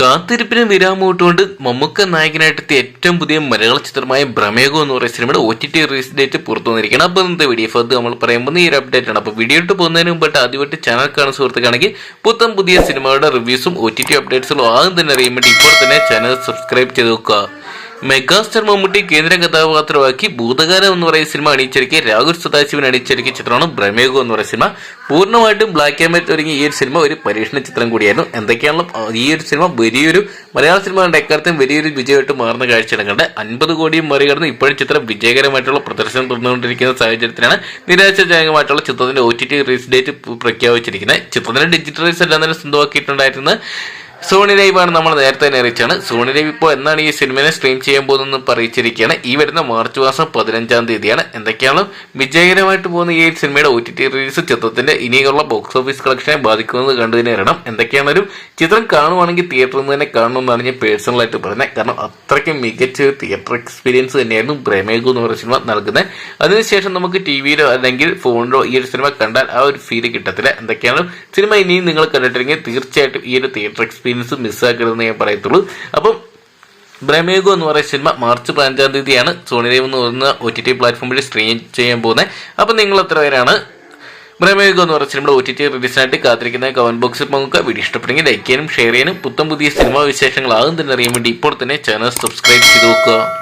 കാത്തിരിപ്പിന് വിരാമമിട്ടുകൊണ്ട് മമ്മൂക്ക നായകനായിട്ടെത്തിയ ഏറ്റവും പുതിയ മലയാള ചിത്രമായ ബ്രമേഗോ എന്ന് പറയുന്ന സിനിമയുടെ O T T release date പുറത്തു വന്നിരിക്കണം അപ്പൊ ഇന്നത്തെ വീഡിയോ അത് നമ്മൾ പറയുമ്പോൾ ഈ ഒരു അപ്ഡേറ്റ് ആണ്. അപ്പൊ വീഡിയോ ഇട്ട് പോകുന്നതിന് മുമ്പായിട്ട് ആദ്യമായിട്ട് ചാനൽ കാണുന്ന സുഹൃത്തുക്കാണെങ്കിൽ പുത്തൻ പുതിയ സിനിമകളുടെ റിവ്യൂസും ഒ ടി ടി അപ്ഡേറ്റ്സും ആദ്യം തന്നെ അറിയാൻ വേണ്ടി ഇപ്പോൾ തന്നെ ചാനൽ സബ്സ്ക്രൈബ് ചെയ്ത് വെക്കുക. മെഗാസ്റ്റാർ മമ്മൂട്ടി കേന്ദ്ര കഥാപാത്രമാക്കി ഭൂതകാലം എന്ന് പറയുന്ന സിനിമ അണിയിച്ചൊരുക്കിയ രാഹുൽ സദാശിവൻ അണിയിച്ചൊരുക്കിയ ചിത്രമാണ് ഭ്രമേകോ എന്ന് പറയുന്ന സിനിമ. പൂർണമായിട്ടും ബ്ലാക്ക് ആൻഡ് വൈറ്റ് ഒരുങ്ങിയ ഈ ഒരു സിനിമ ഒരു പരീക്ഷണ ചിത്രം കൂടിയായിരുന്നു. എന്തൊക്കെയാണല്ലോ ഈ ഒരു സിനിമ വലിയൊരു മലയാള സിനിമകളുടെ എക്കാലത്തും വലിയൊരു വിജയമായിട്ട് മാറുന്ന കാഴ്ചയിടങ്ങളുടെ അൻപത് കോടിയും മറികടന്ന് ഇപ്പോഴും ചിത്രം വിജയകരമായിട്ടുള്ള പ്രദർശനം തുടർന്നുകൊണ്ടിരിക്കുന്ന സാഹചര്യത്തിലാണ് നിരാശാജനകമായിട്ടുള്ള ചിത്രത്തിന്റെ O T T release date പ്രഖ്യാപിച്ചിരിക്കുന്നത്. ചിത്രത്തിന്റെ ഡിജിറ്റൽ റിലീസ് എല്ലാം തന്നെ സ്വന്തമാക്കിയിട്ടുണ്ടായിരുന്നത് സോണി ലൈവ് ആണ് നമ്മൾ നേരത്തെ തന്നെ അറിയിച്ചാണ് സോണി ലൈവ് ഇപ്പോൾ എന്നാണ് ഈ സിനിമയെ സ്ട്രീം ചെയ്യാൻ പോകുന്നതെന്ന് പറയിച്ചിരിക്കുകയാണ് ഈ വരുന്ന മാർച്ച് മാസം പതിനഞ്ചാം തീയതിയാണ്. എന്തൊക്കെയാണ്? വിജയകരമായിട്ട് പോകുന്ന ഈ സിനിമയുടെ ഒ ടി ടി റിലീസ് ചിത്രത്തിന്റെ ഇനിയുള്ള ബോക്സ് ഓഫീസ് കളക്ഷനെ ബാധിക്കുന്നത് കണ്ടതിന് കാരണം എന്തൊക്കെയാണ് ഒരു ചിത്രം കാണുവാണെങ്കിൽ തിയേറ്ററിൽ നിന്ന് തന്നെ കാണണമെന്നാണ് ഞാൻ പേഴ്സണലായിട്ട് പറയുന്നത്. കാരണം അത്രയ്ക്ക് മികച്ച ഒരു തിയേറ്റർ എക്സ്പീരിയൻസ് തന്നെയായിരുന്നു ബ്രഹ്മേഗു എന്ന് പറയുന്ന സിനിമ നൽകുന്നത്. അതിനുശേഷം നമുക്ക് ടി വിയിലോ അല്ലെങ്കിൽ ഫോണിലോ ഈ ഒരു സിനിമ കണ്ടാൽ ആ ഒരു ഫീൽ കിട്ടത്തില്ല. എന്തൊക്കെയാണ്? സിനിമ ഇനിയും നിങ്ങൾ കണ്ടിട്ടുണ്ടെങ്കിൽ തീർച്ചയായിട്ടും ഈ ഒരു തിയേറ്റർ എക്സ്പീരിയൻസ് മിസ്സാക്കരുതെന്ന് ഞാൻ പറയത്തുള്ളൂ. അപ്പം ബ്രഹ്മേഗോ എന്ന് പറയുന്ന സിനിമ മാർച്ച് പതിനഞ്ചാം തീയതിയാണ്. സോണി ദേവ് എന്ന് പറയുന്ന ഒ ടി ടി പ്ലാറ്റ്ഫോമിൽ സ്ട്രീം ചെയ്യാൻ പോകുന്നത് അപ്പം നിങ്ങൾ എത്ര പേരാണ്? ബ്രഹ്മേഗോ എന്ന് പറയുന്ന സിനിമയുടെ ഒ ടി ടി റിലീസിനായിട്ട് കാത്തിരിക്കുന്ന കമന്റ് ബോക്സിൽ പങ്കുക വീഡിയോ ഇഷ്ടപ്പെട്ടെങ്കിൽ ലൈക്ക് ചെയ്യാനും ഷെയർ ചെയ്യാനും. പുത്തം പുതിയ സിനിമാ വിശേഷങ്ങൾ ആകും തന്നെ അറിയാൻ വേണ്ടി ഇപ്പോൾ തന്നെ ചാനൽ സബ്സ്ക്രൈബ് ചെയ്ത് നോക്കുക.